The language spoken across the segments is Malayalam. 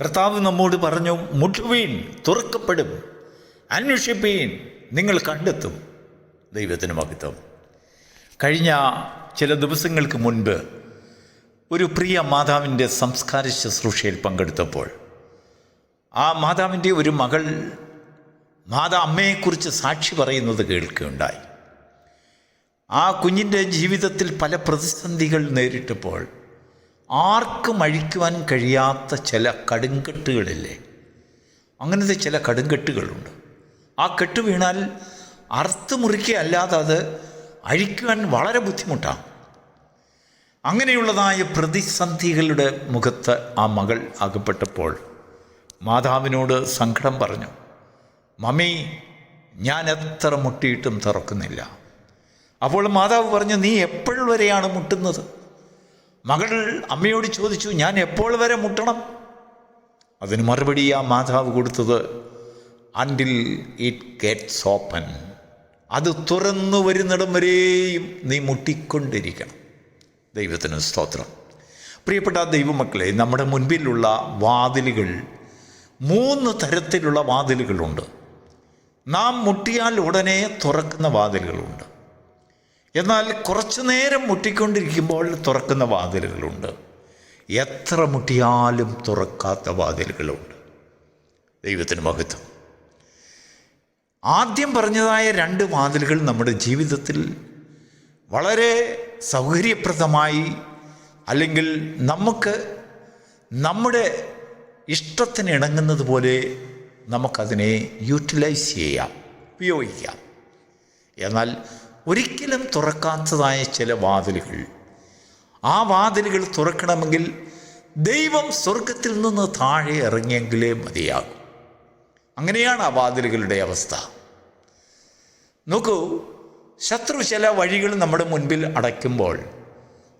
കർത്താവ് നമ്മോട് പറഞ്ഞു മുട്ടുവീൻ തുറക്കപ്പെടും അന്വേഷിപ്പീൻ നിങ്ങൾ കണ്ടെത്തും. ദൈവത്തിന് മഹത്വം. കഴിഞ്ഞ ചില ദിവസങ്ങൾക്ക് മുൻപ് ഒരു പ്രിയ മാതാവിന്റെ സംസ്കാര ശുശ്രൂഷയിൽ പങ്കെടുത്തപ്പോൾ ആ മാതാവിന്റെ ഒരു മകൾ മാതാ അമ്മയെക്കുറിച്ച് സാക്ഷി പറയുന്നത് കേൾക്കുകയുണ്ടായി. ആ കുഞ്ഞിന്റെ ജീവിതത്തിൽ പല പ്രതിസന്ധികൾ നേരിട്ടപ്പോൾ ആർക്കും അഴിക്കുവാൻ കഴിയാത്ത ചില കടുങ്കെട്ടുകളില്ലേ അങ്ങനത്തെ ചില കടുങ്കെട്ടുകളുണ്ട് ആ കെട്ട് വീണാൽ അറുത്ത് മുറിക്കുകയല്ലാതെ അത് അഴിക്കുവാൻ വളരെ ബുദ്ധിമുട്ടാണ്. അങ്ങനെയുള്ളതായ പ്രതിസന്ധികളുടെ മുഖത്ത് ആ മകൾ അകപ്പെട്ടപ്പോൾ മാതാവിനോട് സങ്കടം പറഞ്ഞു. മമ്മി ഞാൻ എത്ര മുട്ടിയിട്ടും തുറക്കുന്നില്ല. അപ്പോൾ മാതാവ് പറഞ്ഞു നീ എപ്പോൾ വരെയാണ് മുട്ടുന്നത്? മകൾ അമ്മയോട് ചോദിച്ചു ഞാൻ എപ്പോൾ വരെ മുട്ടണം? അതിന് മറുപടി ആ മാതാവ് കൊടുത്തത് അണ്ടിൽ ഇറ്റ് ഗെറ്റ്സ് ഓപ്പൻ അത് തുറന്നു വരുന്നിടം വരെയും നീ മുട്ടിക്കൊണ്ടിരിക്കണം. ദൈവത്തിന് സ്തോത്രം. പ്രിയപ്പെട്ട ദൈവമക്കളെ നമ്മുടെ മുൻപിലുള്ള വാതിലുകൾ മൂന്ന് തരത്തിലുള്ള വാതിലുകളുണ്ട്. നാം മുട്ടിയാൽ ഉടനെ തുറക്കുന്ന വാതിലുകളുണ്ട്. എന്നാൽ കുറച്ചു നേരം മുട്ടിക്കൊണ്ടിരിക്കുമ്പോൾ തുറക്കുന്ന വാതിലുകളുണ്ട്. എത്ര മുട്ടിയാലും തുറക്കാത്ത വാതിലുകളുണ്ട്. ദൈവത്തിന് മഹത്വം. ആദ്യം പറഞ്ഞതായ രണ്ട് വാതിലുകൾ നമ്മുടെ ജീവിതത്തിൽ വളരെ സൗകര്യപ്രദമായി അല്ലെങ്കിൽ നമുക്ക് നമ്മുടെ ഇഷ്ടത്തിന് ഇണങ്ങുന്നത് പോലെ നമുക്കതിനെ യൂട്ടിലൈസ് ചെയ്യാം ഉപയോഗിക്കാം. എന്നാൽ ഒരിക്കലും തുറക്കാത്തതായ ചില വാതിലുകൾ. ആ വാതിലുകൾ തുറക്കണമെങ്കിൽ ദൈവം സ്വർഗത്തിൽ നിന്ന് താഴെ ഇറങ്ങിയെങ്കിലേ മതിയാകും. അങ്ങനെയാണ് ആ വാതിലുകളുടെ അവസ്ഥ. നോക്കൂ ശത്രു ചില വഴികൾ നമ്മുടെ മുൻപിൽ അടയ്ക്കുമ്പോൾ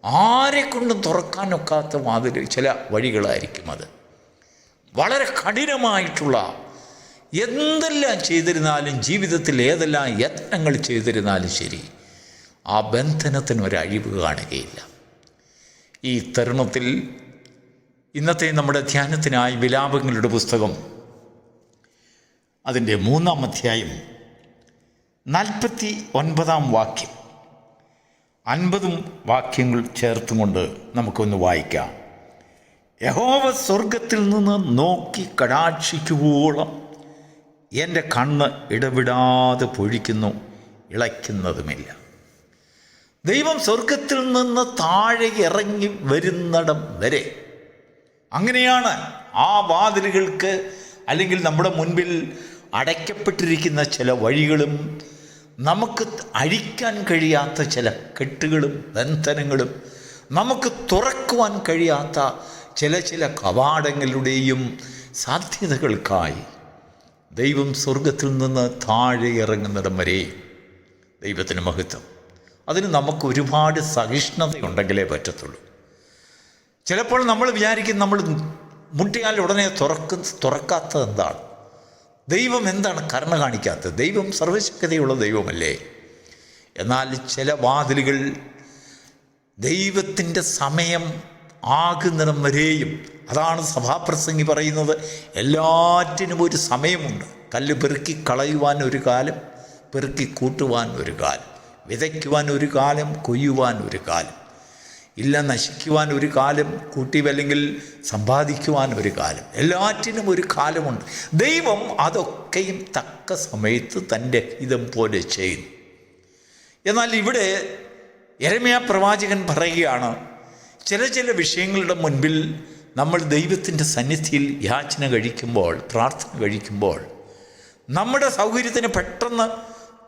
ആരെക്കൊണ്ടും തുറക്കാനൊക്കാത്ത വാതിൽ ചില വഴികളായിരിക്കും അത്. വളരെ കഠിനമായിട്ടുള്ള എന്തെല്ലാം ചെയ്തിരുന്നാലും ജീവിതത്തിൽ ഏതെല്ലാം യത്നങ്ങൾ ചെയ്തിരുന്നാലും ശരി ആ ബന്ധനത്തിന് ഒരു അഴിവ് കാണുകയില്ല. ഈ തരുണത്തിൽ ഇന്നത്തെ നമ്മുടെ ധ്യാനത്തിനായി വിലാപങ്ങളുടെ പുസ്തകം അതിന്റെ മൂന്നാം അധ്യായം നാൽപ്പത്തി ഒൻപതാം വാക്യം അൻപതും വാക്യങ്ങൾ ചേർത്തുകൊണ്ട് നമുക്കൊന്ന് വായിക്കാം. യഹോവ സ്വർഗത്തിൽ നിന്ന് നോക്കി കടാക്ഷിക്കുവോളം എന്റെ കണ്ണ് ഇടവിടാതെ പൊഴിക്കുന്നു ഇളയ്ക്കുന്നതുമില്ല. ദൈവം സ്വർഗത്തിൽ നിന്ന് താഴെ ഇറങ്ങി വരുന്നിടം വരെ. അങ്ങനെയാണ് ആ വാതിലുകൾക്ക് അല്ലെങ്കിൽ നമ്മുടെ മുൻപിൽ അടയ്ക്കപ്പെട്ടിരിക്കുന്ന ചില വഴികളും നമുക്ക് അഴിക്കാൻ കഴിയാത്ത ചില കെട്ടുകളും ബന്ധനങ്ങളും നമുക്ക് തുറക്കുവാൻ കഴിയാത്ത ചില ചില കവാടങ്ങളുടെയും സാധ്യതകൾക്കായി ദൈവം സ്വർഗത്തിൽ നിന്ന് താഴെ ഇറങ്ങുന്നിടം വരെ ദൈവത്തിന് മഹത്വം. അതിന് നമുക്ക് ഒരുപാട് സഹിഷ്ണുതയുണ്ടെങ്കിലേ പറ്റത്തുള്ളൂ. ചിലപ്പോൾ നമ്മൾ വിചാരിക്കും നമ്മൾ മുട്ടിയാൽ ഉടനെ തുറക്ക തുറക്കാത്തത് എന്താണ്? ദൈവം എന്താണ് കരുണ കാണിക്കാത്തത്? ദൈവം സർവശക്തിയുള്ള ദൈവമല്ലേ? എന്നാൽ ചില വാതിലുകൾ ദൈവത്തിന്റെ സമയം ആകുന്നിടം വരെയും അതാണ് സഭാപ്രസംഗി പറയുന്നത്. എല്ലാറ്റിനും ഒരു സമയമുണ്ട്. കല്ല് പെറുക്കി കളയുവാൻ ഒരു കാലം പെറുക്കി കൂട്ടുവാൻ ഒരു കാലം വിതയ്ക്കുവാൻ ഒരു കാലം കൊയ്യുവാൻ ഒരു കാലം ഇല്ല നശിക്കുവാൻ ഒരു കാലം കൂട്ടി അല്ലെങ്കിൽ സമ്പാദിക്കുവാൻ ഒരു കാലം. എല്ലാറ്റിനും ഒരു കാലമുണ്ട്. ദൈവം അതൊക്കെയും തക്ക സമയത്ത് തന്റെ ഹിതം പോലെ ചെയ്യുന്നു. എന്നാൽ ഇവിടെ എരമയ പ്രവാചകൻ പറയുകയാണ് ചില ചില വിഷയങ്ങളുടെ മുൻപിൽ നമ്മൾ ദൈവത്തിന്റെ സന്നിധിയിൽ യാചന കഴിക്കുമ്പോൾ പ്രാർത്ഥന കഴിക്കുമ്പോൾ നമ്മുടെ സൗകര്യത്തിന് പെട്ടെന്ന്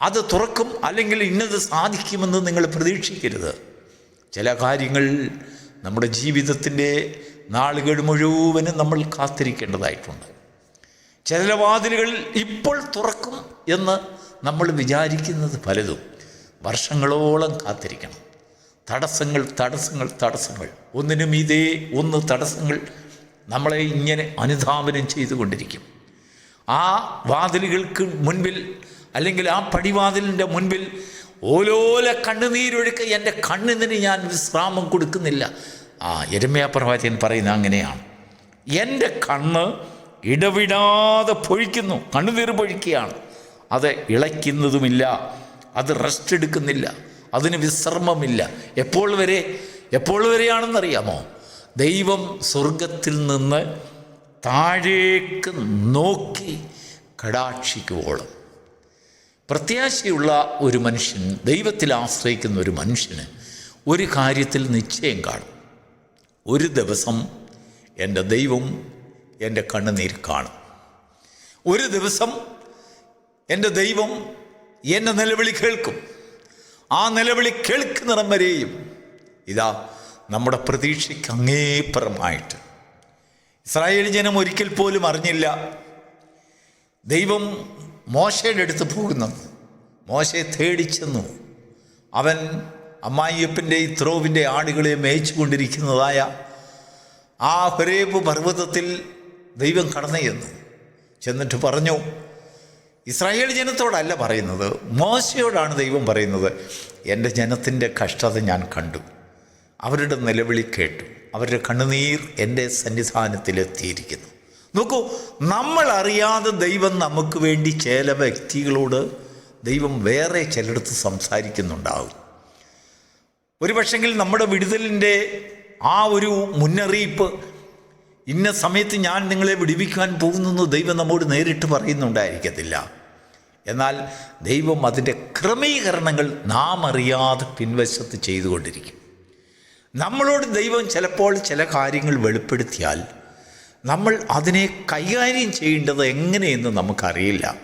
അത് തുറക്കും അല്ലെങ്കിൽ ഇന്നത് സാധിക്കുമെന്ന് നിങ്ങൾ പ്രതീക്ഷിക്കരുത്. ചില കാര്യങ്ങൾ നമ്മുടെ ജീവിതത്തിന്റെ നാളുകൾ മുഴുവനും നമ്മൾ കാത്തിരിക്കേണ്ടതായിട്ടുണ്ട്. ചില വാതിലുകൾ ഇപ്പോൾ തുറക്കും എന്ന് നമ്മൾ വിചാരിക്കുന്നത് പലതും. വർഷങ്ങളോളം കാത്തിരിക്കണം. തടസ്സങ്ങൾ തടസ്സങ്ങൾ തടസ്സങ്ങൾ. ഒന്നിനും ഇതേ ഒന്ന് തടസ്സങ്ങൾ നമ്മളെ ഇങ്ങനെ അനുധാവനം ചെയ്തുകൊണ്ടിരിക്കും. ആ വാതിലുകൾക്ക് മുൻപിൽ അല്ലെങ്കിൽ ആ പടിവാതിലിന്റെ മുൻപിൽ ഓലോല കണ്ണുനീരൊഴുക്ക് എന്റെ കണ്ണിന് ഞാൻ വിശ്രാമം കൊടുക്കുന്നില്ല. ആ എരുമയ പ്രവാചകൻ അങ്ങനെയാണ്. എന്റെ കണ്ണ് ഇടവിടാതെ പൊഴിക്കുന്നു. കണ്ണുനീർ പൊഴിക്കുകയാണ്. അത് ഇളയ്ക്കുന്നതുമില്ല. അത് റെസ്റ്റ് എടുക്കുന്നില്ല. അതിന് വിശ്രമമില്ല. എപ്പോൾ വരെ? എപ്പോൾ വരെയാണെന്നറിയാമോ? ദൈവം സ്വർഗത്തിൽ നിന്ന് താഴേക്ക് നോക്കി കടാക്ഷിക്കുവോളം. പ്രത്യാശയുള്ള ഒരു മനുഷ്യൻ ദൈവത്തിൽ ആശ്രയിക്കുന്ന ഒരു മനുഷ്യന് ഒരു കാര്യത്തിൽ നിശ്ചയം കാണും. ഒരു ദിവസം എന്റെ ദൈവം എന്റെ കണ്ണുനീർ കാണും. ഒരു ദിവസം എന്റെ ദൈവം എന്നെ നിലവിളി കേൾക്കും. ആ നിലവിളി കേൾക്കുന്നിടം വരെയും ഇതാ നമ്മുടെ പ്രതീക്ഷയ്ക്ക് അങ്ങേപ്പുറമായിട്ട്. ഇസ്രായേൽ ജനം ഒരിക്കൽ പോലും അറിഞ്ഞില്ല ദൈവം മോശയുടെ അടുത്ത് പോകുന്നു മോശയെ തേടിച്ചെന്നു അവൻ അമ്മായിയപ്പന്റെ ഇത്രോവിന്റെ ആടുകളെ മേയിച്ചു കൊണ്ടിരിക്കുന്നതായ ആ ഹൊരേബ് പർവതത്തിൽ ദൈവം കടന്നു ചെന്നു. ചെന്നിട്ട് പറഞ്ഞു ഇസ്രായേൽ ജനത്തോടല്ല പറയുന്നത്. മോശയോടാണ് ദൈവം പറയുന്നത്. എന്റെ ജനത്തിന്റെ കഷ്ടത ഞാൻ കണ്ടു. അവരുടെ നിലവിളി കേട്ടു. അവരുടെ കണ്ണുനീർ എന്റെ സന്നിധാനത്തിലെത്തിയിരിക്കുന്നു. നോക്കൂ നമ്മൾ അറിയാതെ ദൈവം നമുക്ക് വേണ്ടി ചില വ്യക്തികളോട് ദൈവം വേറെ ചിലടത്ത് സംസാരിക്കുന്നുണ്ടാവും. ഒരു പക്ഷെങ്കിൽ നമ്മുടെ വിടുതലിന്റെ ആ ഒരു മുന്നറിയിപ്പ് ഇന്ന സമയത്ത് ഞാൻ നിങ്ങളെ വിടുവിക്കാൻ പോകുന്നു ദൈവം നമ്മോട് നേരിട്ട് പറയുന്നുണ്ടായിരിക്കത്തില്ല. എന്നാൽ ദൈവം അതിന്റെ ക്രമീകരണങ്ങൾ നാം അറിയാതെ പിൻവശത്ത് ചെയ്തുകൊണ്ടിരിക്കും. നമ്മളോട് ദൈവം ചിലപ്പോൾ ചില കാര്യങ്ങൾ വെളിപ്പെടുത്തിയാൽ നമ്മൾ അതിനെ കൈകാര്യം ചെയ്യേണ്ടത് എങ്ങനെയെന്ന് നമുക്കറിയില്ല.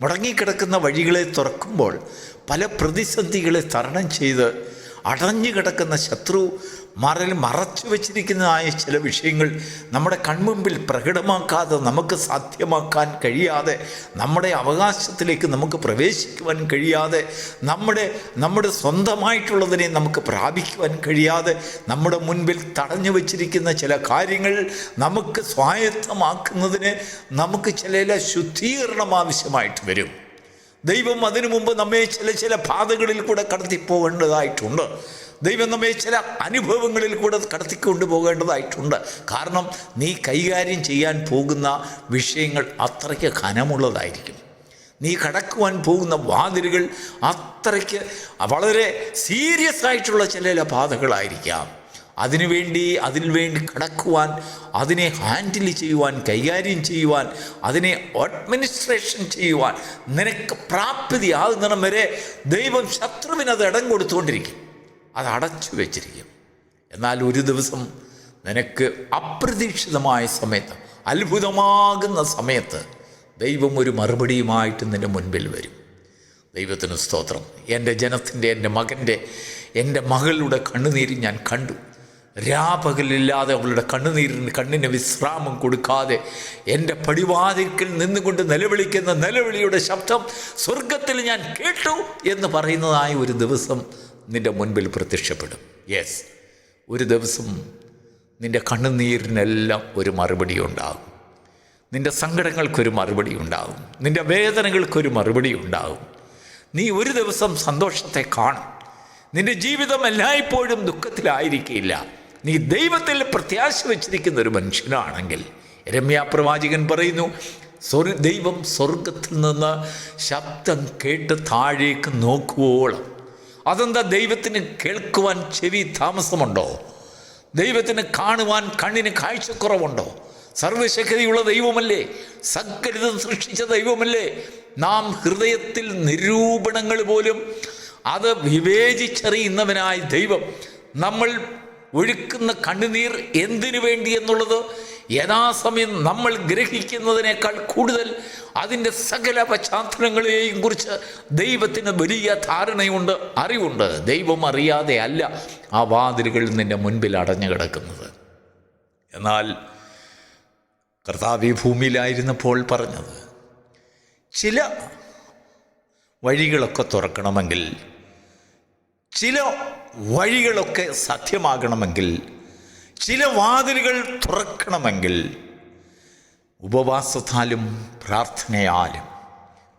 മുടങ്ങിക്കിടക്കുന്ന വഴികളെ തുറക്കുമ്പോൾ പല പ്രതിസന്ധികളെ തരണം ചെയ്ത് അടഞ്ഞു കിടക്കുന്ന ശത്രു മറൽ മറച്ചു വച്ചിരിക്കുന്നതായ ചില വിഷയങ്ങൾ നമ്മുടെ കൺമുമ്പിൽ പ്രകടമാക്കാതെ നമുക്ക് സാധ്യമാക്കാൻ കഴിയാതെ നമ്മുടെ അവകാശത്തിലേക്ക് നമുക്ക് പ്രവേശിക്കുവാൻ കഴിയാതെ നമ്മുടെ നമ്മുടെ സ്വന്തമായിട്ടുള്ളതിനെ നമുക്ക് പ്രാപിക്കുവാൻ കഴിയാതെ നമ്മുടെ മുൻപിൽ തടഞ്ഞു വച്ചിരിക്കുന്ന ചില കാര്യങ്ങൾ നമുക്ക് സ്വായത്തമാക്കുന്നതിന് നമുക്ക് ചില ശുദ്ധീകരണം ആവശ്യമായിട്ട് വരും. ദൈവം അതിനു മുമ്പ് നമ്മെ ചില ചില പാതകളിൽ കൂടെ കടത്തിപ്പോകേണ്ടതായിട്ടുണ്ട്. ദൈവം നമ്മെ ചില അനുഭവങ്ങളിൽ കൂടെ കടത്തിക്കൊണ്ട് പോകേണ്ടതായിട്ടുണ്ട് കാരണം നീ കൈകാര്യം ചെയ്യാൻ പോകുന്ന വിഷയങ്ങൾ അത്രയ്ക്ക് ഘനമുള്ളതായിരിക്കും. നീ കടക്കുവാൻ പോകുന്ന വാതിലുകൾ അത്രയ്ക്ക് വളരെ സീരിയസ് ആയിട്ടുള്ള ചില പാതകളായിരിക്കാം. അതിനുവേണ്ടി അതിനു വേണ്ടി കടക്കുവാൻ അതിനെ ഹാൻഡിൽ ചെയ്യുവാൻ കൈകാര്യം ചെയ്യുവാൻ അതിനെ അഡ്മിനിസ്ട്രേഷൻ ചെയ്യുവാൻ നിനക്ക് പ്രാപ്തിയാകുന്നിടം വരെ ദൈവം ശത്രുവിന് അത് ഇടം കൊടുത്തുകൊണ്ടിരിക്കും. അത് അടച്ചു വെച്ചിരിക്കും. എന്നാൽ ഒരു ദിവസം നിനക്ക് അപ്രതീക്ഷിതമായ സമയത്ത് അത്ഭുതമാകുന്ന സമയത്ത് ദൈവം ഒരു മറുപടിയുമായിട്ട് നിന്റെ മുൻപിൽ വരും. ദൈവത്തിന് സ്തോത്രം. എന്റെ ജനത്തിന്റെ എന്റെ മകന്റെ എന്റെ മകളുടെ കണ്ണുനീര് ഞാൻ കണ്ടു. രാപകലില്ലാതെ അവളുടെ കണ്ണുനീരിന് കണ്ണിന് വിശ്രാമം കൊടുക്കാതെ എന്റെ പടിവാതിൽക്കൽ നിന്നുകൊണ്ട് നിലവിളിക്കുന്ന നിലവിളിയുടെ ശബ്ദം സ്വർഗത്തിൽ ഞാൻ കേട്ടു എന്ന് പറയുന്നതായി ഒരു ദിവസം നിന്റെ മുൻപിൽ പ്രത്യക്ഷപ്പെടും. യെസ് ഒരു ദിവസം നിന്റെ കണ്ണുനീരിനെല്ലാം ഒരു മറുപടി ഉണ്ടാകും. നിന്റെ സങ്കടങ്ങൾക്കൊരു മറുപടി ഉണ്ടാകും. നിന്റെ വേദനകൾക്കൊരു മറുപടി ഉണ്ടാകും. നീ ഒരു ദിവസം സന്തോഷത്തെ കാണും. നിന്റെ ജീവിതം എല്ലായ്പ്പോഴും ദുഃഖത്തിലായിരിക്കില്ല. നീ ദൈവത്തിൽ പ്രത്യാശ വെച്ചിരിക്കുന്ന ഒരു മനുഷ്യനാണെങ്കിൽ രമ്യ പ്രവാചകൻ പറയുന്നു സ്വർ ദൈവം സ്വർഗത്തിൽ നിന്ന് ശബ്ദം കേട്ട് താഴേക്ക് നോക്കുവോളം. അതെന്താ ദൈവത്തിന് കേൾക്കുവാൻ ചെവി താമസമുണ്ടോ? ദൈവത്തിന് കാണുവാൻ കണ്ണിന് കാഴ്ചക്കുറവുണ്ടോ? സർവശക്തിയുള്ള ദൈവമല്ലേ? സകലതും സൃഷ്ടിച്ച ദൈവമല്ലേ? നാം ഹൃദയത്തിൽ നിരൂപണങ്ങൾ പോലും അത് വിവേചിച്ചറിയുന്നവനായ ദൈവം നമ്മൾ ഒഴുക്കുന്ന കണ്ണുനീർ എന്തിനു വേണ്ടി എന്നുള്ളത് യഥാസമയം നമ്മൾ ഗ്രഹിക്കുന്നതിനേക്കാൾ കൂടുതൽ അതിന്റെ സകല പശ്ചാത്തലങ്ങളെയും കുറിച്ച് ദൈവത്തിന് വലിയ ധാരണയുണ്ട് അറിവുണ്ട്. ദൈവം അറിയാതെ അല്ല ആ വാതിലുകൾ നിന്റെ മുൻപിൽ അടഞ്ഞു കിടക്കുന്നത്. എന്നാൽ കർത്താവി ഭൂമിയിലായിരുന്നപ്പോൾ പറഞ്ഞത് ചില വഴികളൊക്കെ തുറക്കണമെങ്കിൽ ചില വഴികളൊക്കെ സത്യമാകണമെങ്കിൽ ചില വാതിലുകൾ തുറക്കണമെങ്കിൽ ഉപവാസത്താലും പ്രാർത്ഥനയാലും.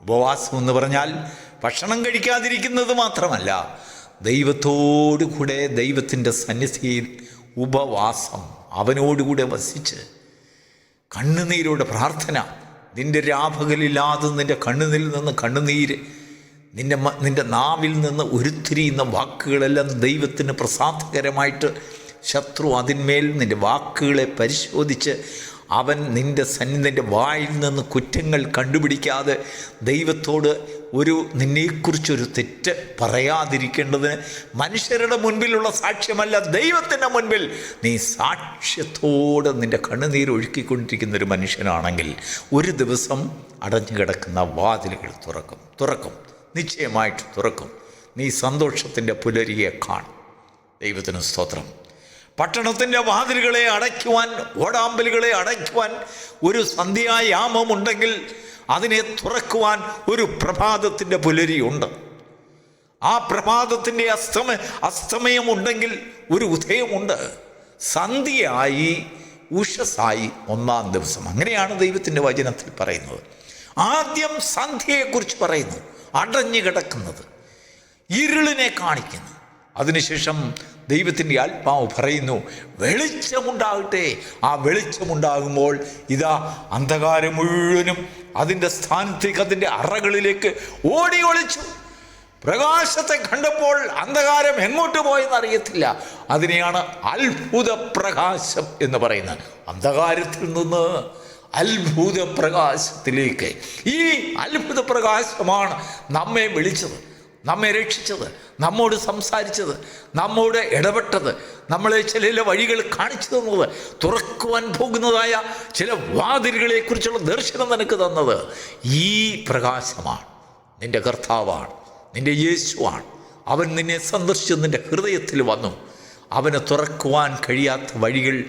ഉപവാസം എന്ന് പറഞ്ഞാൽ ഭക്ഷണം കഴിക്കാതിരിക്കുന്നത് മാത്രമല്ല ദൈവത്തോടുകൂടെ ദൈവത്തിന്റെ സന്നിധിയിൽ ഉപവാസം അവനോടുകൂടെ വസിച്ച് കണ്ണുനീരോടെ പ്രാർത്ഥന നിന്റെ രാപകലില്ലാതെ നിന്റെ കണ്ണുനീരിൽ നിന്ന് കണ്ണുനീര് നിന്റെ നിന്റെ നാവിൽ നിന്ന് ഉരുത്തിരിയുന്ന വാക്കുകളെല്ലാം ദൈവത്തിന് പ്രസാദകരമായിട്ട് ശത്രു അതിന്മേൽ നിന്റെ വാക്കുകളെ പരിശോധിച്ച് അവൻ നിന്റെ സന്നിധിന്റെ വായിൽ നിന്ന് കുറ്റങ്ങൾ കണ്ടുപിടിക്കാതെ ദൈവത്തോട് ഒരു നിന്നെക്കുറിച്ചൊരു തെറ്റ് പറയാതിരിക്കേണ്ടതിന് മനുഷ്യരുടെ മുൻപിലുള്ള സാക്ഷ്യമല്ല ദൈവത്തിന്റെ മുൻപിൽ. നീ സാക്ഷ്യത്തോടെ നിന്റെ കണ്ണുനീർ ഒഴുക്കിക്കൊണ്ടിരിക്കുന്ന ഒരു മനുഷ്യനാണെങ്കിൽ ഒരു ദിവസം അടഞ്ഞു കിടക്കുന്ന വാതിലുകൾ തുറക്കും തുറക്കും. നിശ്ചയമായിട്ട് തുറക്കും. നീ സന്തോഷത്തിന്റെ പുലരിയെ കാണും. ദൈവത്തിന് സ്തോത്രം. പട്ടണത്തിന്റെ വാതിലുകളെ അടയ്ക്കുവാൻ ഓടാമ്പലുകളെ അടയ്ക്കുവാൻ ഒരു സന്ധ്യായാമമുണ്ടെങ്കിൽ അതിനെ തുറക്കുവാൻ ഒരു പ്രഭാതത്തിന്റെ പുലരിയുണ്ട്. ആ പ്രഭാതത്തിന്റെ അസ്തമ അസ്തമയമുണ്ടെങ്കിൽ ഒരു ഉദയമുണ്ട്. സന്ധ്യയായി ഉഷസായി ഒന്നാം ദിവസം. അങ്ങനെയാണ് ദൈവത്തിന്റെ വചനത്തിൽ പറയുന്നത്. ആദ്യം സന്ധ്യയെക്കുറിച്ച് പറയുന്നു. അടഞ്ഞു കിടക്കുന്നത് ഇരുളിനെ കാണിക്കുന്നു. അതിനുശേഷം ദൈവത്തിന്റെ ആത്മാവ് പറയുന്നു വെളിച്ചമുണ്ടാകട്ടെ. ആ വെളിച്ചമുണ്ടാകുമ്പോൾ ഇതാ അന്ധകാരം മുഴുവനും അതിന്റെ സ്ഥാനത്തേക്ക് അതിന്റെ അറകളിലേക്ക് ഓടി ഒളിച്ചു. പ്രകാശത്തെ കണ്ടപ്പോൾ അന്ധകാരം എങ്ങോട്ട് പോയെന്ന് അറിയത്തില്ല. അതിനെയാണ് അത്ഭുത പ്രകാശം എന്ന് പറയുന്നത്. അന്ധകാരത്തിൽ നിന്ന് അത്ഭുത പ്രകാശത്തിലേക്ക് ഈ അത്ഭുത പ്രകാശമാണ് നമ്മെ വിളിച്ചത് നമ്മെ രക്ഷിച്ചത് നമ്മോട് സംസാരിച്ചത് നമ്മോട് ഇടപെട്ടത് നമ്മളെ ചില വഴികൾ കാണിച്ചു തന്നത് തുറക്കുവാൻ പോകുന്നതായ ചില വാതിലുകളെക്കുറിച്ചുള്ള ദർശനം നിനക്ക് തന്നത് ഈ പ്രകാശമാണ്. നിന്റെ കർത്താവാണ് നിന്റെ യേശുവാണ്. അവൻ നിന്നെ സന്ദർശിച്ച് നിന്റെ ഹൃദയത്തിൽ വന്നു. അവന് തുറക്കുവാൻ കഴിയാത്ത വഴികൾ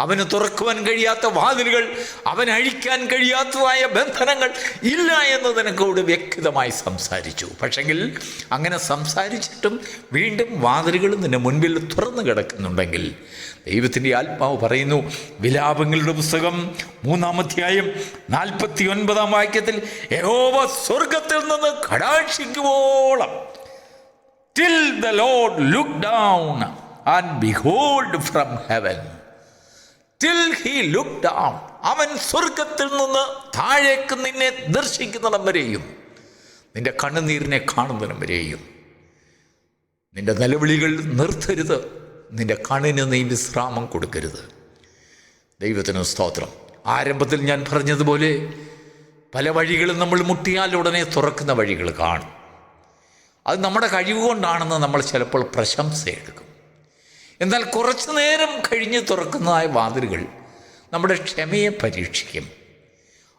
അവന് തുറക്കുവാൻ കഴിയാത്ത വാതിലുകൾ അവൻ അഴിക്കാൻ കഴിയാത്തതായ ബന്ധനങ്ങൾ ഇല്ല എന്ന് നിനക്കോട് വ്യക്തമായി സംസാരിച്ചു. പക്ഷെങ്കിൽ അങ്ങനെ സംസാരിച്ചിട്ടും വീണ്ടും വാതിലുകൾ നിന്റെ മുൻപിൽ തുറന്നു കിടക്കുന്നുണ്ടെങ്കിൽ ദൈവത്തിന്റെ ആത്മാവ് പറയുന്നു വിലാപങ്ങളുടെ പുസ്തകം മൂന്നാമധ്യായം നാൽപ്പത്തി ഒൻപതാം വാക്യത്തിൽ യഹോവ സ്വർഗത്തിൽ നിന്ന് കടാക്ഷിക്കുവോളം. Till the Lord look down and behold from heaven till he look down അവൻ സ്വർഗത്തിൽ നിന്ന് താഴേക്ക് നിന്നെ ദർശിക്കുന്നിടം വരെയും നിന്റെ കണ്ണുനീരിനെ കാണുന്നിടം വരെയും നിന്റെ നിലവിളികൾ നിർത്തരുത് നിന്റെ കണ്ണിന് നീ വിശ്രാമം കൊടുക്കരുത്. ദൈവത്തിന് സ്തോത്രം. ആരംഭത്തിൽ ഞാൻ പറഞ്ഞതുപോലെ പല വഴികളും നമ്മൾ മുട്ടിയാൽ ഉടനെ തുറക്കുന്ന വഴികൾ കാണും. അത് നമ്മുടെ കഴിവ് കൊണ്ടാണെന്ന് നമ്മൾ ചിലപ്പോൾ പ്രശംസ എടുക്കും എന്നാൽ കുറച്ചു നേരം കഴിഞ്ഞ് തുറക്കുന്നതായ വാതിലുകൾ നമ്മുടെ ക്ഷമയെ പരീക്ഷിക്കും.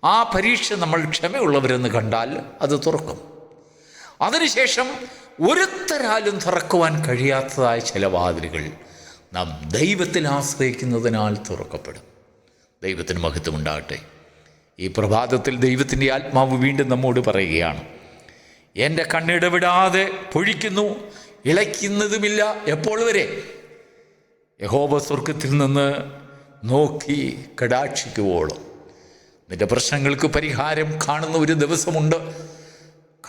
ആ പരീക്ഷ നമ്മൾ ക്ഷമയുള്ളവരെന്ന് കണ്ടാൽ അത് തുറക്കും. അതിനുശേഷം ഒരുത്തരാലും തുറക്കുവാൻ കഴിയാത്തതായ ചില വാതിലുകൾ നാം ദൈവത്തിൽ ആശ്രയിക്കുന്നതിനാൽ തുറക്കപ്പെടും. ദൈവത്തിന് മഹത്വം ഉണ്ടാകട്ടെ. ഈ പ്രഭാതത്തിൽ ദൈവത്തിന്റെ ആത്മാവ് വീണ്ടും നമ്മോട് പറയുകയാണ് എന്റെ കണ്ണിടവിടാതെ പൊഴിക്കുന്നു ഇളയ്ക്കുന്നതുമില്ല. എപ്പോൾ വരെ? യഹോബ സ്വർഗത്തിൽ നിന്ന് നോക്കി കടാക്ഷിക്കുവോളും നിന്റെ പ്രശ്നങ്ങൾക്ക് പരിഹാരം കാണുന്ന ഒരു ദിവസമുണ്ട്.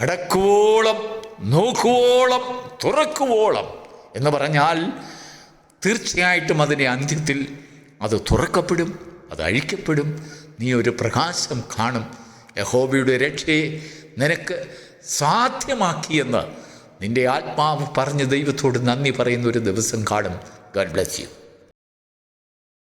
കടക്കുവോളം നോക്കുവോളം തുറക്കുവോളം എന്ന് പറഞ്ഞാൽ തീർച്ചയായിട്ടും അതിന്റെ അന്ത്യത്തിൽ അത് തുറക്കപ്പെടും അത് അഴിക്കപ്പെടും. നീ ഒരു പ്രകാശം കാണും. യഹോബയുടെ രക്ഷയെ നിനക്ക് സാധ്യമാക്കിയെന്ന് നിന്റെ ആത്മാവ് പറഞ്ഞ് ദൈവത്തോട് നന്ദി പറയുന്ന ഒരു ദിവസം കാണും. God bless you.